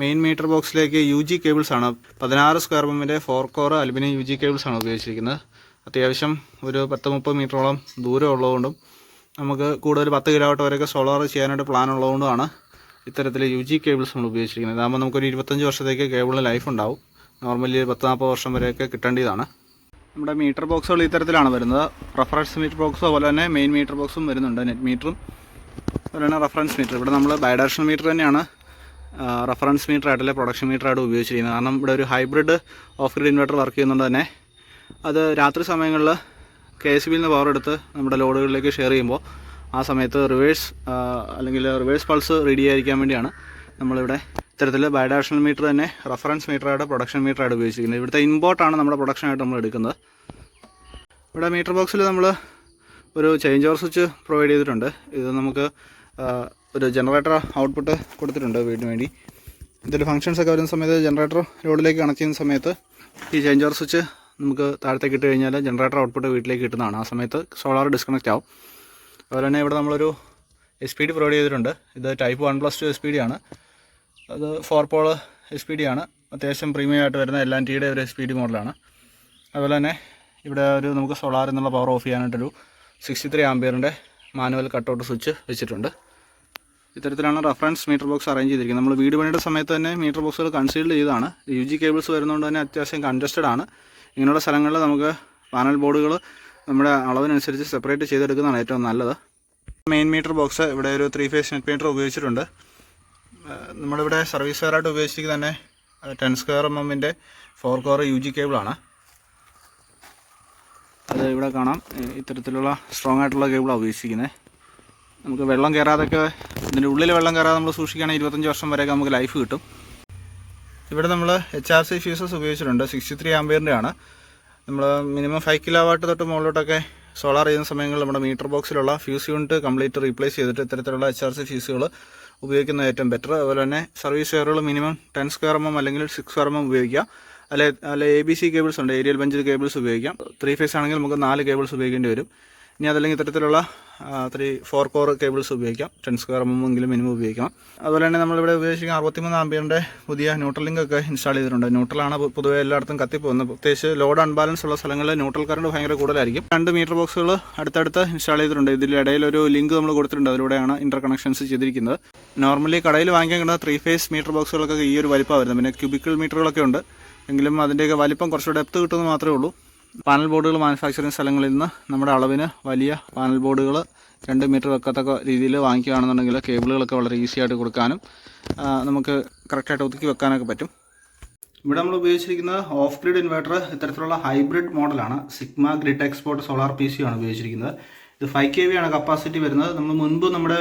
A: മെയിൻ മീറ്റർ ബോക്സിലേക്ക് യു ജി കേബിൾസ് ആണ്. പതിനാറ് സ്ക്വയർ എമ്മിന്റെ four core aluminium U G cables ആണ് ഉപയോഗിച്ചിരിക്കുന്നത്. അത്യാവശ്യം ഒരു പത്ത് മുപ്പത് മീറ്ററോളം ദൂരം ഉള്ളതുകൊണ്ടും നമുക്ക് കൂടുതൽ പത്ത് കിലോവാട്ട് വരെയൊക്കെ സോളാർ ചെയ്യാനായിട്ട് പ്ലാൻ ഉള്ളതുകൊണ്ടാണ് ഇത്തരത്തിൽ യു ജി കേബിൾസ് നമ്മൾ ഉപയോഗിച്ചിരിക്കുന്നത്. ഇതാകുമ്പോൾ നമുക്കൊരു ഇരുപത്തഞ്ച് വർഷത്തേക്ക് കേബിളിന് ലൈഫ് ഉണ്ടാവും. നോർമലി പത്ത് നാൽപ്പത് വർഷം വരെയൊക്കെ കിട്ടേണ്ടതാണ്. നമ്മുടെ മീറ്റർ ബോക്സുകൾ ഇത്തരത്തിലാണ് വരുന്നത്. റഫറൻസ് മീറ്റർ ബോക്സ് അതുപോലെ തന്നെ മെയിൻ മീറ്റർ ബോക്സും വരുന്നുണ്ട് നെറ്റ് മീറ്ററും അതുപോലെ തന്നെ റഫറൻസ് മീറ്റർ ഇവിടെ നമ്മൾ ബൈഡയറക്ഷണൽ മീറ്റർ തന്നെയാണ് റഫറൻസ് മീറ്റർ ആയിട്ടല്ലേ പ്രൊഡക്ഷൻ മീറ്റർ ആയിട്ട് ഉപയോഗിച്ചിരിക്കുന്നത്. കാരണം ഇവിടെ ഒരു hybrid off grid inverter work ചെയ്യുന്നതുകൊണ്ട് തന്നെ. അത് രാത്രി സമയങ്ങളിൽ കെ എസ് ബിയിൽ നിന്ന് പവർ എടുത്ത് നമ്മുടെ ലോഡുകളിലേക്ക് ഷെയർ ചെയ്യുമ്പോൾ ആ സമയത്ത് റിവേഴ്സ് അല്ലെങ്കിൽ റിവേഴ്സ് പൾസ് റെഡി ആയിരിക്കാൻ വേണ്ടിയാണ് നമ്മളിവിടെ ഇത്തരത്തിൽ ബൈഡയറക്ഷണൽ മീറ്റർ തന്നെ റഫറൻസ് മീറ്ററായിട്ട് പ്രൊഡക്ഷൻ മീറ്ററായിട്ട് ഉപയോഗിച്ചിരിക്കുന്നത്. ഇവിടുത്തെ ഇമ്പോർട്ടാണ് നമ്മുടെ പ്രൊഡക്ഷനായിട്ട് നമ്മൾ എടുക്കുന്നത്. ഇവിടെ മീറ്റർ ബോക്സിൽ നമ്മൾ ഒരു ചേഞ്ച് ഓവർ സ്വിച്ച് പ്രൊവൈഡ് ചെയ്തിട്ടുണ്ട്. ഇത് നമുക്ക് ഒരു ജനറേറ്റർ ഔട്ട്പുട്ട് കൊടുത്തിട്ടുണ്ട് വീടിന് വേണ്ടി. ഇതൊരു ഫങ്ഷൻസ് ഒക്കെ വരുന്ന സമയത്ത് ജനറേറ്റർ ലോഡിലേക്ക് കണക്ട് ചെയ്യുന്ന സമയത്ത് ഈ ചേഞ്ച് ഓവർ സ്വിച്ച് നമുക്ക് താഴത്തേക്ക് ഇട്ട് കഴിഞ്ഞാൽ ജനറേറ്റർ ഔട്ട്പുട്ട് വീട്ടിലേക്ക് കിട്ടുന്നതാണ്. ആ സമയത്ത് സോളാർ ഡിസ്കണക്റ്റ് ആവും. അതുപോലെ തന്നെ ഇവിടെ നമ്മളൊരു എസ് പി ഡി പ്രൊവൈഡ് ചെയ്തിട്ടുണ്ട്. ഇത് type one plus two S P D ആണ്. അത് four pole S P D ആണ്. അത്യാവശ്യം പ്രീമിയം ആയിട്ട് വരുന്ന എല്ലാം ആൻ ടിയുടെ ഒരു എസ് പി ഡി മോഡലാണ് അതുപോലെ തന്നെ ഇവിടെ ഒരു നമുക്ക് സോളാർ എന്നുള്ള പവർ ഓഫ് ചെയ്യാനായിട്ടൊരു സിക്സ്റ്റി ത്രീ ആംബിയറിന്റെ മാനുവൽ കട്ടൗട്ട് സ്വിച്ച് വെച്ചിട്ടുണ്ട്. ഇത്തരത്തിലാണ് റഫറൻസ് മീറ്റർ ബോക്സ് അറേഞ്ച് ചെയ്തിരിക്കുന്നത്. നമ്മൾ വീട് പണിയുടെ സമയത്ത് തന്നെ മീറ്റർ ബോക്സുകൾ കൺസീൽഡ് ചെയ്താണ് യു ജി കേബിൾസ് വരുന്നതുകൊണ്ട് തന്നെ അത്യാവശ്യം കൺജസ്റ്റഡ് ആണ്. ഇങ്ങനെയുള്ള സ്ഥലങ്ങളിൽ നമുക്ക് പാനൽ ബോർഡുകൾ നമ്മുടെ അളവിനനുസരിച്ച് സെപ്പറേറ്റ് ചെയ്തെടുക്കുന്നതാണ് ഏറ്റവും നല്ലത്. മെയിൻ മീറ്റർ ബോക്സ് ഇവിടെ ഒരു ത്രീ ഫേസ് നെറ്റ് മീറ്റർ ഉപയോഗിച്ചിട്ടുണ്ട്. നമ്മളിവിടെ സർവീസ് വെയറായിട്ട് ഉപയോഗിച്ചിരിക്കുന്ന തന്നെ ടെൻ സ്ക്വയർ എം എമ്മിന്റെ ഫോർ കോർ യു ജി കേബിളാണ് അത് ഇവിടെ കാണാം. ഇത്തരത്തിലുള്ള സ്ട്രോങ് ആയിട്ടുള്ള കേബിളാണ് ഉപയോഗിച്ചിരിക്കുന്നത്. നമുക്ക് വെള്ളം കയറാതൊക്കെ ഇതിന്റെ ഉള്ളിൽ വെള്ളം കയറാതെ നമ്മൾ സൂക്ഷിക്കുകയാണെങ്കിൽ ഇരുപത്തഞ്ച് വർഷം വരെയൊക്കെ നമുക്ക് ലൈഫ് കിട്ടും. ഇവിടെ നമ്മൾ എച്ച് ആർ സി ഫ്യൂസസ് ഉപയോഗിച്ചിട്ടുണ്ട്. സിക്സ്റ്റി ത്രീ ആംബിയറിന്റെ ആണ്. നമ്മൾ മിനിമം ഫൈവ് കിലോ വാട്ട് തൊട്ട് മുകളിലോട്ടൊക്കെ സോളാർ ചെയ്യുന്ന സമയങ്ങളിൽ നമ്മുടെ മീറ്റർ ബോക്സിലുള്ള ഫ്യൂസ് യൂണിറ്റ് കംപ്ലീറ്റ് റീപ്ലേസ് ചെയ്തിട്ട് ഇത്തരത്തിലുള്ള എച്ച് ആർ സി ഫ്യൂസുകൾ ഉപയോഗിക്കുന്നത് ഏറ്റവും ബെറ്റർ അതുപോലെ തന്നെ സർവീസ് വയറുകൾ minimum ten square M M അല്ലെങ്കിൽ സിക്സ് സ്ക്വയർ എം എം ഉപയോഗിക്കുക അല്ലെ അല്ലെ എ ബി സി കേബിൾസ് ഉണ്ട്. ഏരിയൽ ബഞ്ചിൽ കേബിൾസ് ഉപയോഗിക്കാം. ത്രീ ഫേസ് ആണെങ്കിൽ നമുക്ക് നാല് കേബിൾസ് ഉപയോഗിക്കേണ്ടി വരും. ഇനി അതല്ലെങ്കിൽ ഇത്തരത്തിലുള്ള ത്രീ ഫോർ കോർ കേബിൾസ് ഉപയോഗിക്കാം. ടെൻ സ്ക്വയർ എം എങ്കിലും മിനിമം ഉപയോഗിക്കാം. അതുപോലെ തന്നെ നമ്മളിവിടെ ഉപയോഗിച്ചിരിക്കുന്ന അറുപത്തിമൂന്ന് ആംബിയറിന്റെ പുതിയ ന്യൂട്രൽ ലിങ്ക് ഒക്കെ ഇൻസ്റ്റാൾ ചെയ്തിട്ടുണ്ട്. ന്യൂട്രലാണ് പൊതുവെ എല്ലായിടത്തും കത്തിപ്പോകുന്നത്. പ്രത്യേകിച്ച് ലോഡ് അൺബാലൻസ് ഉള്ള സ്ഥലങ്ങളിൽ ന്യൂട്രൽ കറണ്ട് ഭയങ്കര കൂടുതലായിരിക്കും. രണ്ട് മീറ്റർ ബോക്സുകൾ അടുത്തടുത്ത് ഇൻസ്റ്റാൾ ചെയ്തിട്ടുണ്ട്. ഇതിലിടയിൽ ഒരു ലിങ്ക് നമ്മൾ കൊടുത്തിട്ടുണ്ട്. അതിലൂടെയാണ് ഇന്റർ കണക്ഷൻസ് ചെയ്തിരിക്കുന്നത്. നോർമലി കടയിൽ വാങ്ങിക്കാൻ കിട്ടുന്ന ത്രീ ഫേസ് മീറ്റർ ബോക്സുകളൊക്കെ ഈ ഒരു വലിപ്പം വരുന്നത്. പിന്നെ ക്യൂബിക്കൽ മീറ്ററുകളൊക്കെ ഉണ്ട്. എങ്കിലും അതിന്റെയൊക്കെ വലിപ്പം കുറച്ച് ഡെപ്ത് കിട്ടുമെന്ന് മാത്രമേ ഉള്ളൂ. പാനൽ ബോർഡുകൾ മാനുഫാക്ചറിങ് സ്ഥലങ്ങളിൽ നിന്ന് നമ്മുടെ അളവിന് വലിയ പാനൽ ബോർഡുകൾ രണ്ട് മീറ്റർ വെക്കത്തക്ക രീതിയിൽ വാങ്ങിക്കുകയാണെന്നുണ്ടെങ്കിൽ കേബിളുകളൊക്കെ വളരെ ഈസി ആയിട്ട് കൊടുക്കാനും നമുക്ക് കറക്റ്റായിട്ട് ഒതുക്കി വെക്കാനൊക്കെ പറ്റും. ഇവിടെ നമ്മൾ ഉപയോഗിച്ചിരിക്കുന്നത് ഓഫ് ഗ്രിഡ് ഇൻവെർട്ടർ ഇത്തരത്തിലുള്ള ഹൈബ്രിഡ് മോഡലാണ് Sigma grid export solar P ആണ് ഉപയോഗിച്ചിരിക്കുന്നത്. ഇത് ഫൈവ് കെ വി ആണ് കപ്പാസിറ്റി വരുന്നത്. നമ്മൾ മുൻപ് നമ്മുടെ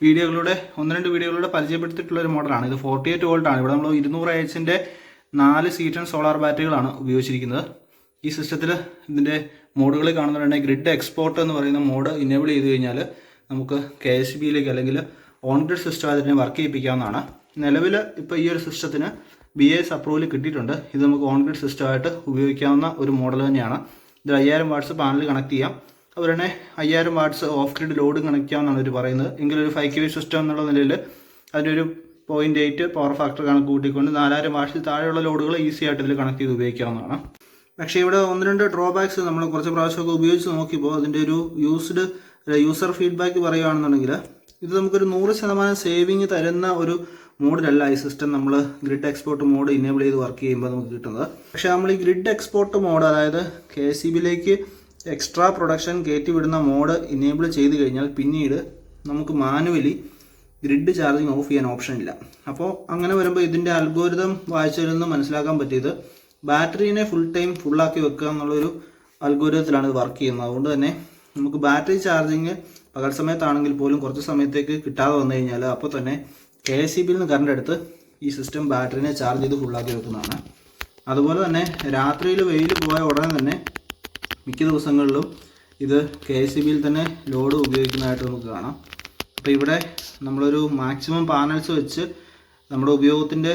A: വീഡിയോകളിലൂടെ ഒന്ന് രണ്ട് വീഡിയോകളിലൂടെ പരിചയപ്പെടുത്തിയിട്ടുള്ള ഒരു മോഡലാണ് ഇത് ഫോർട്ടി എയ്റ്റ് വോൾട്ടാണ് ഇവിടെ നമ്മൾ ഇരുന്നൂറ് എച്ചിന്റെ നാല് സീറ്റൺ സോളാർ ബാറ്ററികളാണ് ഉപയോഗിച്ചിരിക്കുന്നത്. ഈ സിസ്റ്റത്തിൽ ഇതിന്റെ മോഡുകൾ കാണുന്നുണ്ടെങ്കിൽ ഗ്രിഡ് എക്സ്പോർട്ട് എന്ന് പറയുന്ന മോഡ് ഇനേബിൾ ചെയ്ത് കഴിഞ്ഞാൽ നമുക്ക് കെ എസ് ബിയിലേക്ക് അല്ലെങ്കിൽ ഓൺ ഗ്രിഡ് സിസ്റ്റം അതിനെ വർക്ക് ചെയ്യിപ്പിക്കാവുന്നതാണ്. നിലവിൽ ഇപ്പോൾ ഈ ഒരു സിസ്റ്റത്തിന് ബി എസ് അപ്രൂവൽ കിട്ടിയിട്ടുണ്ട്. ഇത് നമുക്ക് ഓൺ ഗ്രിഡ് സിസ്റ്റമായിട്ട് ഉപയോഗിക്കാവുന്ന ഒരു മോഡൽ തന്നെയാണ്. ഇത് അയ്യായിരം വാട്ട്സ് പാനൽ കണക്ട് ചെയ്യാം. അതുപോലെ തന്നെ അയ്യായിരം watts off grid load connect ചെയ്യാമെന്നാണ് ഇവർ പറയുന്നത്. എങ്കിലും ഒരു ഫൈവ് കെ വി സിസ്റ്റം എന്നുള്ള നിലയിൽ അതിനൊരു പോയിന്റ് എയ്റ്റ് പവർ ഫാക്ടർ കണക്ക് കൂട്ടിക്കൊണ്ട് നാലായിരം വാഷിൽ താഴെയുള്ള ലോഡുകൾ ഈസി ആയിട്ട് ഇതിൽ കണക്ട് ചെയ്ത് ഉപയോഗിക്കാവുന്നതാണ്. പക്ഷേ ഇവിടെ ഒന്ന് രണ്ട് ഡ്രോബാക്സ് നമ്മൾ കുറച്ച് പ്രാവശ്യമൊക്കെ ഉപയോഗിച്ച് നോക്കിയപ്പോൾ അതിന്റെ ഒരു യൂസ്ഡ് യൂസർ ഫീഡ്ബാക്ക് പറയുകയാണെന്നുണ്ടെങ്കിൽ ഇത് നമുക്കൊരു നൂറ് ശതമാനം സേവിങ് തരുന്ന ഒരു മോഡിലല്ല ഈ സിസ്റ്റം നമ്മൾ ഗ്രിഡ് എക്സ്പോർട്ട് മോഡ് ഇനേബിൾ ചെയ്ത് വർക്ക് ചെയ്യുമ്പോൾ നമുക്ക് കിട്ടുന്നത്. പക്ഷേ നമ്മൾ ഈ ഗ്രിഡ് എക്സ്പോർട്ട് മോഡ് അതായത് കെ സി ബിയിലേക്ക് എക്സ്ട്രാ പ്രൊഡക്ഷൻ കയറ്റി വിടുന്ന മോഡ് ഇനേബിൾ ചെയ്ത് കഴിഞ്ഞാൽ പിന്നീട് നമുക്ക് മാനുവലി ഗ്രിഡ് ചാർജിങ് ഓഫ് ചെയ്യാൻ ഓപ്ഷൻ ഇല്ല. അപ്പോൾ അങ്ങനെ വരുമ്പോൾ ഇതിന്റെ അൽഗോരിതം വായിച്ചതിൽ നിന്ന് മനസ്സിലാക്കാൻ പറ്റിയത് ബാറ്ററീനെ ഫുൾ ടൈം ഫുള്ളാക്കി വെക്കുക എന്നുള്ളൊരു അൽഗോരിതത്തിലാണ് ഇത് വർക്ക് ചെയ്യുന്നത്. അതുകൊണ്ട് തന്നെ നമുക്ക് ബാറ്ററി ചാർജിങ് പകൽ സമയത്താണെങ്കിൽ പോലും കുറച്ച് സമയത്തേക്ക് കിട്ടാതെ വന്നു കഴിഞ്ഞാൽ അപ്പോൾ തന്നെ കെ എസ് സി ബിയിൽ നിന്ന് കറണ്ട് എടുത്ത് ഈ സിസ്റ്റം ബാറ്ററിനെ ചാർജ് ചെയ്ത് ഫുള്ളാക്കി വെക്കുന്നതാണ്. അതുപോലെ തന്നെ രാത്രിയിൽ വെയിൽ പോയ ഉടനെ തന്നെ മിക്ക ദിവസങ്ങളിലും ഇത് കെ എസ് സി ബിയിൽ തന്നെ ലോഡ് ഉപയോഗിക്കുന്നതായിട്ട് നമുക്ക് കാണാം. അപ്പോൾ ഇവിടെ നമ്മളൊരു മാക്സിമം പാനൽസ് വെച്ച് നമ്മുടെ ഉപയോഗത്തിന്റെ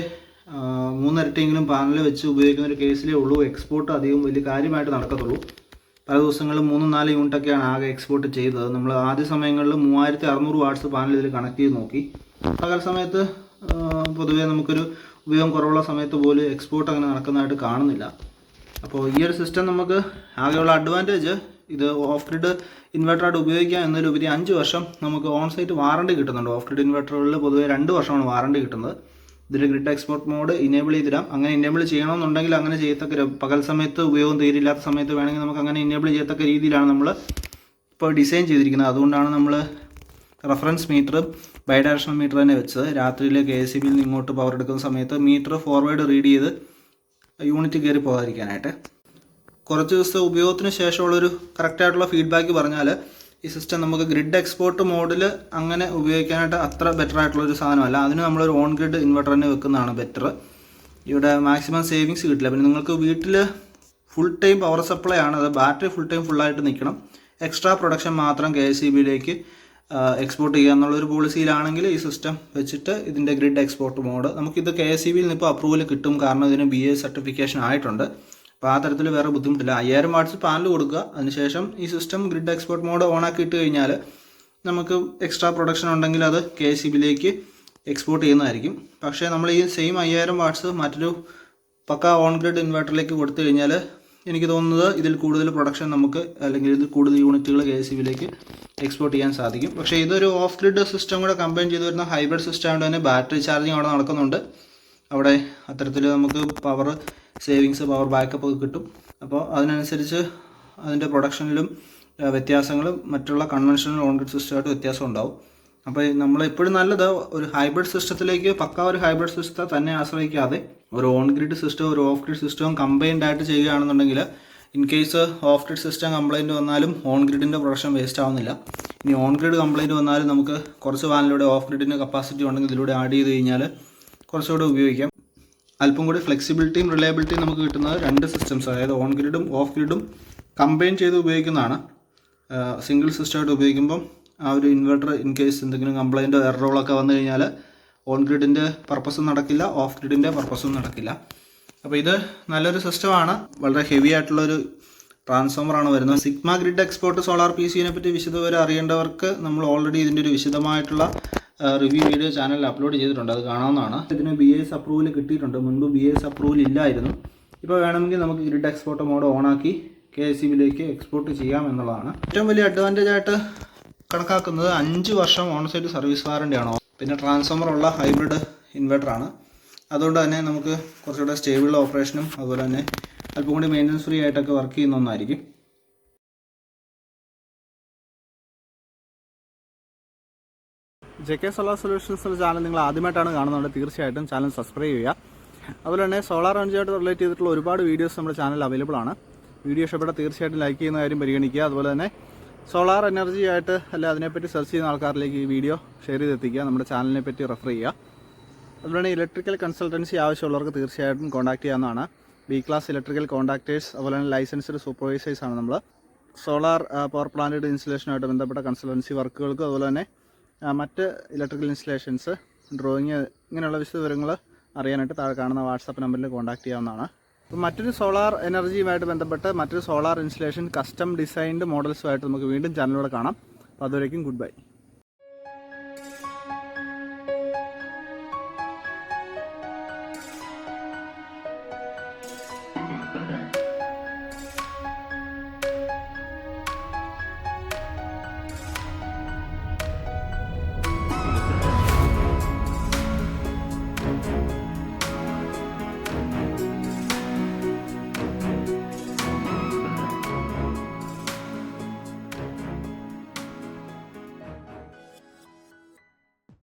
A: മൂന്നിരട്ടിയെങ്കിലും പാനൽ വെച്ച് ഉപയോഗിക്കുന്ന ഒരു കേസിലേ ഉള്ളൂ. എക്സ്പോർട്ട് അധികം വലിയ കാര്യമായിട്ട് നടക്കത്തുള്ളൂ. പല ദിവസങ്ങളിൽ മൂന്നും നാല് യൂണിറ്റൊക്കെയാണ് ആകെ എക്സ്പോർട്ട് ചെയ്തത്. നമ്മൾ ആദ്യ സമയങ്ങളിൽ മൂവായിരത്തി അറുന്നൂറ് വാട്ട്സ് പാനൽ ഇതിൽ കണക്ട് ചെയ്ത് നോക്കി. പകൽ സമയത്ത് പൊതുവേ നമുക്കൊരു ഉപയോഗം കുറവുള്ള സമയത്ത് പോലും എക്സ്പോർട്ട് അങ്ങനെ നടക്കുന്നതായിട്ട് കാണുന്നില്ല. അപ്പോൾ ഈ ഒരു സിസ്റ്റം നമുക്ക് ആകെയുള്ള അഡ്വാന്റേജ് ഇത് ഓഫ് ഗ്രിഡ് ഇൻവെർട്ടറായിട്ട് ഉപയോഗിക്കാം എന്നതിലുപരി അഞ്ച് വർഷം നമുക്ക് ഓൺ സൈറ്റ് വാറണ്ടി കിട്ടുന്നുണ്ട്. ഓഫ് ഗ്രിഡ് ഇൻവെർട്ടറുകളിൽ പൊതുവേ രണ്ട് വർഷമാണ് വാറണ്ടി കിട്ടുന്നത്. ഇതിൽ ഗ്രിഡ് എക്സ്പോർട്ട് മോഡ് ഇനേബിൾ ചെയ്തിടാം. അങ്ങനെ ഇനേബിൾ ചെയ്യണമെന്നുണ്ടെങ്കിൽ അങ്ങനെ ചെയ്യത്തക്ക പകൽ സമയത്ത് ഉപയോഗം തീരില്ലാത്ത സമയത്ത് വേണമെങ്കിൽ നമുക്ക് അങ്ങനെ ഇനേബിൾ ചെയ്യത്തക്ക രീതിയിലാണ് നമ്മൾ ഇപ്പോൾ ഡിസൈൻ ചെയ്തിരിക്കുന്നത്. അതുകൊണ്ടാണ് നമ്മൾ reference meter bi directional meter തന്നെ വെച്ചത്. രാത്രിയിൽ കെ എസ് സി ബിയിൽ നിന്ന് ഇങ്ങോട്ട് പവർ എടുക്കുന്ന സമയത്ത് മീറ്റർ ഫോർവേഡ് റീഡ് ചെയ്ത് യൂണിറ്റ് കയറി പോകാതിരിക്കാനായിട്ട്. കുറച്ച് ദിവസത്തെ ഉപയോഗത്തിന് ശേഷമുള്ളൊരു കറക്റ്റായിട്ടുള്ള ഫീഡ്ബാക്ക് പറഞ്ഞാൽ ഈ സിസ്റ്റം നമുക്ക് ഗ്രിഡ് എക്സ്പോർട്ട് മോഡിൽ അങ്ങനെ ഉപയോഗിക്കാനായിട്ട് അത്ര ബെറ്റർ ആയിട്ടുള്ള ഒരു സാധനമല്ല. അതിന് നമ്മളൊരു ഓൺ ഗ്രിഡ് ഇൻവെർട്ടർ തന്നെ വെക്കുന്നതാണ് ബെറ്റർ ഇവിടെ മാക്സിമം സേവിങ്സ് കിട്ടില്ല. പിന്നെ നിങ്ങൾക്ക് വീട്ടിൽ ഫുൾ ടൈം പവർ സപ്ലൈ ആണ്. അത് ബാറ്ററി ഫുൾ ടൈം ഫുള്ളായിട്ട് നിൽക്കണം. എക്സ്ട്രാ പ്രൊഡക്ഷൻ മാത്രം കെ എസ് ബിയിലേക്ക് എക്സ്പോർട്ട് ചെയ്യുക എന്നുള്ളൊരു പോളിസിയിലാണെങ്കിൽ ഈ സിസ്റ്റം വെച്ചിട്ട് ഇതിന്റെ ഗ്രിഡ് എക്സ്പോർട്ട് മോഡ് നമുക്കിത് കെ എസ് സി ബിയിൽ നിന്ന് ഇപ്പോൾ അപ്രൂവൽ കിട്ടും. കാരണം ഇതിന് ബി എ സർട്ടിഫിക്കേഷൻ ആയിട്ടുണ്ട്. അപ്പോൾ ആ തരത്തിൽ വേറെ ബുദ്ധിമുട്ടില്ല. അയ്യായിരം വാട്സ് പാനൽ കൊടുക്കുക. അതിനുശേഷം ഈ system grid export mode on ആക്കി ഇട്ട് കഴിഞ്ഞാൽ നമുക്ക് എക്സ്ട്രാ പ്രൊഡക്ഷൻ ഉണ്ടെങ്കിൽ അത് കെ സി ബിയിലേക്ക് എക്സ്പോർട്ട് ചെയ്യുന്നതായിരിക്കും. പക്ഷേ നമ്മൾ ഈ സെയിം അയ്യായിരം വാട്ട്സ് മറ്റൊരു പക്ക ഓൺ ഗ്രിഡ് ഇൻവെർട്ടറിലേക്ക് കൊടുത്തു കഴിഞ്ഞാൽ എനിക്ക് തോന്നുന്നത് ഇതിൽ കൂടുതൽ പ്രൊഡക്ഷൻ നമുക്ക് അല്ലെങ്കിൽ ഇതിൽ കൂടുതൽ യൂണിറ്റുകൾ കെ എസ് ബിയിലേക്ക് എക്സ്പോർട്ട് ചെയ്യാൻ സാധിക്കും. പക്ഷേ ഇതൊരു ഓഫ് ഗ്രിഡ് സിസ്റ്റം കൂടെ കമ്പൈൻ ചെയ്ത് വരുന്ന ഹൈബ്രിഡ് സിസ്റ്റം ആയതുകൊണ്ട് തന്നെ ബാറ്ററി ചാർജിങ് അവിടെ നടക്കുന്നുണ്ട്. അവിടെ അത്തരത്തിൽ നമുക്ക് പവർ സേവിങ്സ് പവർ ബാക്കപ്പ് ഒക്കെ കിട്ടും. അപ്പോൾ അതിനനുസരിച്ച് അതിന്റെ പ്രൊഡക്ഷനിലും വ്യത്യാസങ്ങളും മറ്റുള്ള കൺവെൻഷണൽ ഓൺ ഗ്രിഡ് സിസ്റ്റമായിട്ട് വ്യത്യാസം ഉണ്ടാവും. അപ്പോൾ നമ്മൾ എപ്പോഴും നല്ലത് ഒരു ഹൈബ്രിഡ് സിസ്റ്റത്തിലേക്ക് പക്ക ഒരു ഹൈബ്രിഡ് സിസ്റ്റത്തെ തന്നെ ആശ്രയിക്കാതെ ഒരു ഓൺ ഗ്രിഡ് സിസ്റ്റം ഒരു ഓഫ് ഗ്രിഡ് സിസ്റ്റവും കമ്പൈൻഡ് ആയിട്ട് ചെയ്യുകയാണെന്നുണ്ടെങ്കിൽ in case off grid system complaint വന്നാലും ഓൺ ഗ്രിഡിന്റെ പ്രൊഡക്ഷൻ വേസ്റ്റ് ആവുന്നില്ല. ഇനി ഓൺ ഗ്രിഡ് കംപ്ലൈന്റ് വന്നാലും നമുക്ക് കുറച്ച് വാനിലൂടെ ഓഫ് ഗ്രിഡിന്റെ കപ്പാസിറ്റി ഉണ്ടെങ്കിൽ ഇതിലൂടെ ആഡ് ചെയ്ത് കഴിഞ്ഞാൽ കുറച്ചുകൂടെ ഉപയോഗിക്കാം. അല്പം കൂടി ഫ്ലെക്സിബിലിറ്റിയും റിലയബിലിറ്റിയും നമുക്ക് കിട്ടുന്നത് രണ്ട് സിസ്റ്റംസ് അതായത് ഓൺ ഗ്രിഡും ഓഫ് ഗ്രിഡും കമ്പൈൻ ചെയ്ത് ഉപയോഗിക്കുന്നതാണ്. സിംഗിൾ സിസ്റ്റമായിട്ട് ഉപയോഗിക്കുമ്പം ആ ഒരു ഇൻവെർട്ടർ ഇൻ കേസ് എന്തെങ്കിലും കംപ്ലൈന്റോ എററോളൊക്കെ വന്നു കഴിഞ്ഞാൽ ഓൺ ഗ്രിഡിന്റെ പർപ്പസും നടക്കില്ല ഓഫ് ഗ്രിഡിന്റെ പർപ്പസും നടക്കില്ല. അപ്പോൾ ഇത് നല്ലൊരു സിസ്റ്റമാണ് വളരെ ഹെവി ആയിട്ടുള്ളൊരു ട്രാൻസ്ഫോമറാണ് വരുന്നത്. Sigma grid export solar P സിനെ പറ്റി വിശദവിവരം അറിയേണ്ടവർക്ക് നമ്മൾ ഓൾറെഡി ഇതിന്റെ ഒരു വിശദമായിട്ടുള്ള റിവ്യൂ വീഡിയോ ചാനലിൽ അപ്ലോഡ് ചെയ്തിട്ടുണ്ട്. അത് കാണാവുന്നതാണ്. ഇതിന് ബി എസ് അപ്രൂവൽ കിട്ടിയിട്ടുണ്ട്. മുൻപ് ബി എസ് അപ്രൂവൽ ഇല്ലായിരുന്നു. ഇപ്പോൾ വേണമെങ്കിൽ നമുക്ക് ഗ്രിഡ് എക്സ്പോർട്ട് മോഡ് ഓണാക്കി കെ എസ് ബിയിലേക്ക് എക്സ്പോർട്ട് ചെയ്യാം എന്നുള്ളതാണ്. ഏറ്റവും വലിയ അഡ്വാന്റേജ് ആയിട്ട് കണക്കാക്കുന്നത് അഞ്ച് വർഷം ഓൺസൈറ്റ് സർവീസ് വാറണ്ടിയാണ് പിന്നെ ട്രാൻസ്ഫോമർ ഉള്ള ഹൈബ്രിഡ് ഇൻവെർട്ടറാണ് അതുകൊണ്ട് തന്നെ നമുക്ക് കുറച്ചുകൂടെ സ്റ്റേബിൾ ഓപ്പറേഷനും അതുപോലെ തന്നെ അല്പം കൂടി മെയിന്റനൻസ് ഫ്രീ ആയിട്ടൊക്കെ വർക്ക് ചെയ്യുന്ന ഒന്നായിരിക്കും. J K solar solutions channel നിങ്ങൾ ആദ്യമായിട്ടാണ് കാണുന്നത്. തീർച്ചയായിട്ടും ചാനൽ സബ്സ്ക്രൈബ് ചെയ്യുക. അതുപോലെ തന്നെ സോളാർ എനർജിയായിട്ട് റിലേറ്റ് ചെയ്തിട്ടുള്ള ഒരുപാട് വീഡിയോസ് നമ്മുടെ ചാനൽ അവൈലബിൾ ആണ്. വീഡിയോ ഇഷ്ടപ്പെട്ട തീർച്ചയായിട്ടും ലൈക്ക് ചെയ്യുന്ന കാര്യം പരിഗണിക്കുക. അതുപോലെ തന്നെ സോളാർ എനർജി ആയിട്ട് അല്ല അതിനെപ്പറ്റി സെർച്ച് ചെയ്യുന്ന ആൾക്കാരിലേക്ക് ഈ വീഡിയോ ഷെയർ ചെയ്തെത്തിക്കുക. നമ്മുടെ ചാനലിനെ പറ്റി റെഫർ ചെയ്യുക. അതുപോലെ തന്നെ ഇലക്ട്രിക്കൽ കൺസൾട്ടൻസി ആവശ്യമുള്ളവർക്ക് തീർച്ചയായിട്ടും കോൺടാക്ട് ചെയ്യാവുന്നതാണ്. ബി ക്ലാസ് ഇലക്ട്രിക്കൽ കോൺടാക്ടേഴ്സ് അതുപോലെ തന്നെ ലൈസൻസ്ഡ് സൂപ്പർവൈസേഴ്സാണ് നമ്മൾ സോളാർ പവർ പ്ലാന്റ് ഇൻസ്റ്റലേഷനുമായിട്ട് ബന്ധപ്പെട്ട കൺസൾട്ടൻസി വർക്കുകൾക്കും അതുപോലെ തന്നെ മറ്റ് ഇലക്ട്രിക്കൽ ഇൻസ്റ്റലേഷൻസ് ഡ്രോയിങ് ഇങ്ങനെയുള്ള വിശദവിവരങ്ങൾ അറിയാനായിട്ട് താഴെ കാണുന്ന വാട്സാപ്പ് നമ്പറിൽ കോൺടാക്ട് ചെയ്യാവുന്നതാണ്. അപ്പോൾ മറ്റൊരു സോളാർ എനർജിയുമായിട്ട് ബന്ധപ്പെട്ട് മറ്റൊരു സോളാർ ഇൻസ്റ്റലേഷൻ കസ്റ്റം ഡിസൈൻഡ് മോഡൽസുമായിട്ട് നമുക്ക് വീണ്ടും ചാനലിലൂടെ കാണാം. അപ്പോൾ അതുവരേക്കും ഗുഡ് ബൈ